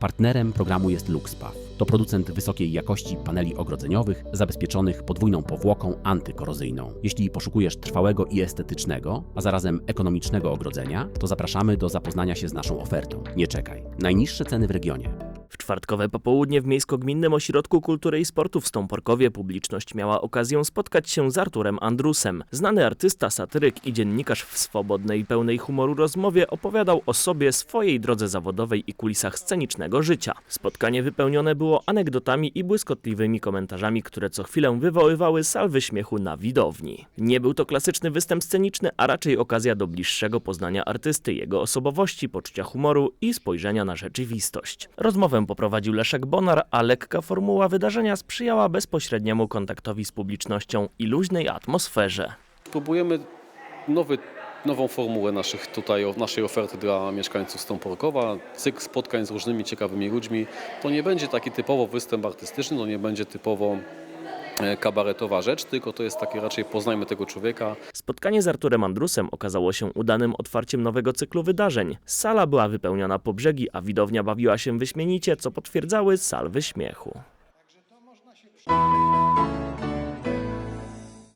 Partnerem programu jest LuxPath. To producent wysokiej jakości paneli ogrodzeniowych zabezpieczonych podwójną powłoką antykorozyjną. Jeśli poszukujesz trwałego i estetycznego, a zarazem ekonomicznego ogrodzenia, to zapraszamy do zapoznania się z naszą ofertą. Nie czekaj. Najniższe ceny w regionie. Czwartkowe popołudnie w Miejsko-Gminnym Ośrodku Kultury i Sportu w Stąporkowie publiczność miała okazję spotkać się z Arturem Andrusem. Znany artysta, satyryk i dziennikarz w swobodnej pełnej humoru rozmowie opowiadał o sobie, swojej drodze zawodowej i kulisach scenicznego życia. Spotkanie wypełnione było anegdotami i błyskotliwymi komentarzami, które co chwilę wywoływały salwy śmiechu na widowni. Nie był to klasyczny występ sceniczny, a raczej okazja do bliższego poznania artysty, jego osobowości, poczucia humoru i spojrzenia na rzeczywistość. Rozmowę poprowadził Leszek Bonar, a lekka formuła wydarzenia sprzyjała bezpośredniemu kontaktowi z publicznością i luźnej atmosferze. Próbujemy nowy, nową formułę naszych tutaj, naszej oferty dla mieszkańców Stąporkowa. Cykl spotkań z różnymi ciekawymi ludźmi. To nie będzie taki typowo występ artystyczny, to nie będzie typowo kabaretowa rzecz, tylko to jest takie raczej poznajmy tego człowieka, Spotkanie z Arturem Andrusem okazało się udanym otwarciem nowego cyklu wydarzeń. Sala była wypełniona po brzegi, a widownia bawiła się wyśmienicie, co potwierdzały salwy śmiechu. Także to można się